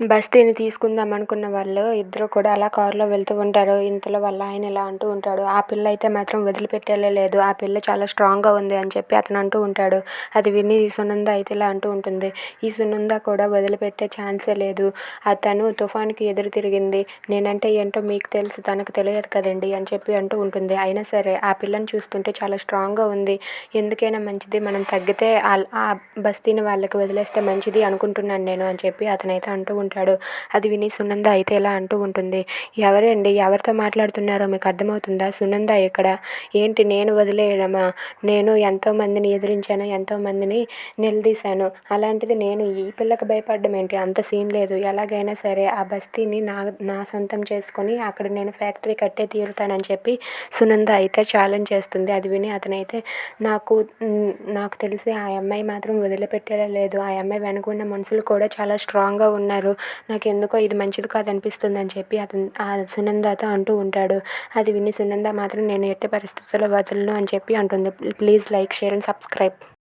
బస్తీని తీసుకుందాం అనుకున్న వాళ్ళు ఇద్దరు కూడా అలా కారులో వెళ్తూ ఉంటారు. ఇంతలో వాళ్ళ ఆయన ఇలా అంటూ ఉంటాడు ఆ పిల్ల అయితే మాత్రం వదిలిపెట్టేలా లేదు. ఆ పిల్ల చాలా స్ట్రాంగ్గా ఉంది అని చెప్పి అతను అంటూ ఉంటాడు. అది విని సునంద అయితే ఇలా అంటూ ఉంటుంది ఈ సునంద కూడా వదిలిపెట్టే ఛాన్సే లేదు. అతను తుఫాన్కి ఎదురు తిరిగింది. నేనంటే ఏంటో మీకు తెలుసు తనకు తెలియదు కదండి అని చెప్పి అంటూ ఉంటుంది. అయినా సరే ఆ పిల్లని చూస్తుంటే చాలా స్ట్రాంగ్గా ఉంది. ఎందుకైనా మంచిది మనం తగ్గితే ఆ బస్తీని వాళ్ళకి వదిలేస్తే మంచిది అనుకుంటున్నాను నేను అని చెప్పి అతనైతే అంటూ ఉంటాడు. అది విని సునంద అయితే ఇలా అంటూ ఉంటుంది. ఎవరండి? ఎవరితో మాట్లాడుతున్నారో? మీకు అర్థమవుతుందా? సునంద ఇక్కడ ఏంటి? నేను వదిలేయడమా? నేను ఎంతోమందిని ఎదిరించాను ఎంతోమందిని నిలదీశాను. అలాంటిది నేను ఈ పిల్లకి భయపడడం ఏంటి? అంత సీన్ లేదు. ఎలాగైనా సరే ఆ బస్తీని నా నా సొంతం చేసుకొని అక్కడ నేను ఫ్యాక్టరీ కట్టే తీరుతానని చెప్పి సునంద అయితే ఛాలెంజ్ చేస్తుంది. అది విని అతనైతే నాకు నాకు తెలిసి ఆ అమ్మాయి మాత్రం వదిలిపెట్టేలా లేదు. ఆ అమ్మాయి వెనుకున్న మనుషులు కూడా చాలా స్ట్రాంగ్గా ఉన్నారు. నాకు ఎందుకో ఇది మంచిది కాదు అనిపిస్తుంది అని చెప్పి అతను ఆ సునందతో అంటూ ఉంటాడు. అది విని సునంద మాత్రం నేను ఎట్టి పరిస్థితుల్లో వదలను అని చెప్పి అంటుంది. Please like share and subscribe.